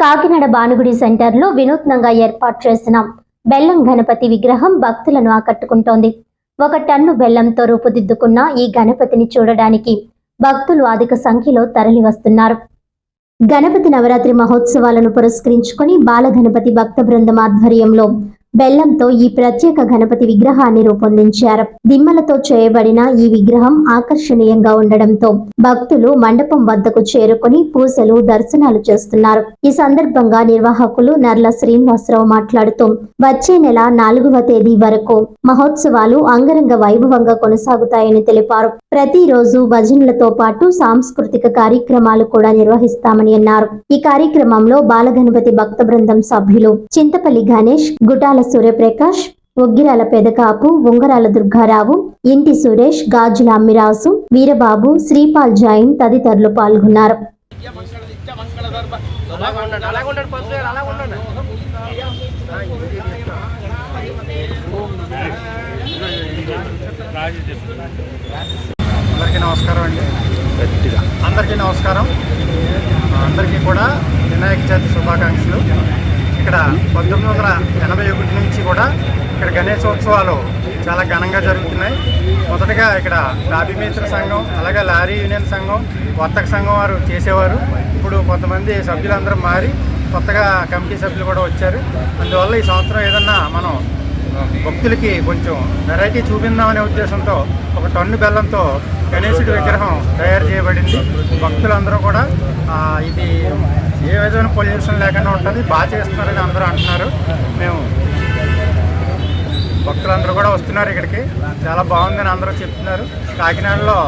కాకినాడ భానుగుడి సెంటర్లో వినూత్నంగా ఏర్పాటు చేసిన బెల్లం గణపతి విగ్రహం భక్తులను ఆకట్టుకుంటోంది. ఒక టన్ను బెల్లంతో రూపుదిద్దుకున్న ఈ గణపతిని చూడడానికి భక్తులు అధిక సంఖ్యలో తరలి వస్తున్నారు గణపతి నవరాత్రి మహోత్సవాలను పురస్కరించుకొని బాల గణపతి భక్త బృందం ఆధ్వర్యంలో బెల్లంతో ఈ ప్రత్యేక గణపతి విగ్రహాన్ని రూపొందించారు. దిమ్మలతో చేయబడిన ఈ విగ్రహం ఆకర్షణీయంగా ఉండడంతో భక్తులు మండపం వద్దకు చేరుకుని పూజలు దర్శనాలు చేస్తున్నారు. ఈ సందర్భంగా నిర్వాహకులు నర్ల శ్రీనివాసరావు మాట్లాడుతూ వచ్చే నెల నాలుగవ తేదీ వరకు మహోత్సవాలు అంగరంగ వైభవంగా కొనసాగుతాయని తెలిపారు. ప్రతిరోజు భజనలతో పాటు సాంస్కృతిక కార్యక్రమాలు కూడా నిర్వహిస్తామని అన్నారు. ఈ కార్యక్రమంలో బాలగణపతి భక్త బృందం సభ్యులు చింతపల్లి గణేష్ గుటాల సూర్యప్రకాష్ ఒగ్గిరాల పెదకాపు ఉంగరాల దుర్గారావు ఇంటి సురేష్ గాజుల అమ్మిరాసు వీరబాబు శ్రీపాల్ జైన్ తదితరులు పాల్గొన్నారు. అందరికీ నమస్కారం అండి. అందరికీ నమస్కారం. అందరికీ కూడా వినాయక చవితి శుభాకాంక్షలు. ఇక్కడ పంతొమ్మిది వందల ఎనభై ఒకటి నుంచి కూడా ఇక్కడ గణేశోత్సవాలు చాలా ఘనంగా జరుగుతున్నాయి. మొదటగా ఇక్కడ లాబీ సంఘం అలాగే లారీ యూనియన్ సంఘం వర్తక సంఘం వారు చేసేవారు. ఇప్పుడు కొంతమంది సభ్యులందరూ మారి కొత్తగా కమిటీ సభ్యులు కూడా వచ్చారు. అందువల్ల ఈ సంవత్సరం ఏదన్నా మనం భక్తులకి కొంచెం వెరైటీ చూపిందామనే ఉద్దేశంతో ఒక టన్ను బెల్లంతో గణేశుడి విగ్రహం తయారు చేయబడింది. భక్తులందరూ కూడా ఇది ఏ విధమైన పొల్యూషన్ లేకుండా ఉంటుంది బాగా చేస్తున్నారని అందరూ అంటున్నారు. మేము భక్తులందరూ కూడా వస్తున్నారు ఇక్కడికి. చాలా బాగుందని అందరూ చెప్తున్నారు. కాకినాడలో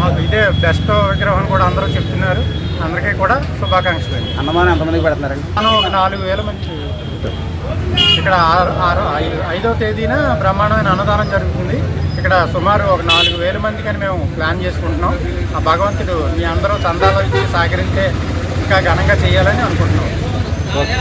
మాకు ఇదే బెస్ట్ విగ్రహం కూడా అందరూ చెప్తున్నారు. అందరికీ కూడా శుభాకాంక్షలు. అన్నమానం ఎంతమందికి పెడుతున్నారండి? మనం ఒక నాలుగు వేల మంది ఇక్కడ ఆరు ఆరు తేదీన బ్రహ్మాండమైన అన్నదానం జరుగుతుంది. ఇక్కడ సుమారు ఒక నాలుగు వేల మందికని మేము ప్లాన్ చేసుకుంటున్నాం. ఆ భగవంతుడు మీ అందరూ చందాలో ఇచ్చి సహకరిస్తే ఇంకా ఘనంగా చేయాలని అనుకుంటున్నాం. ఓకే.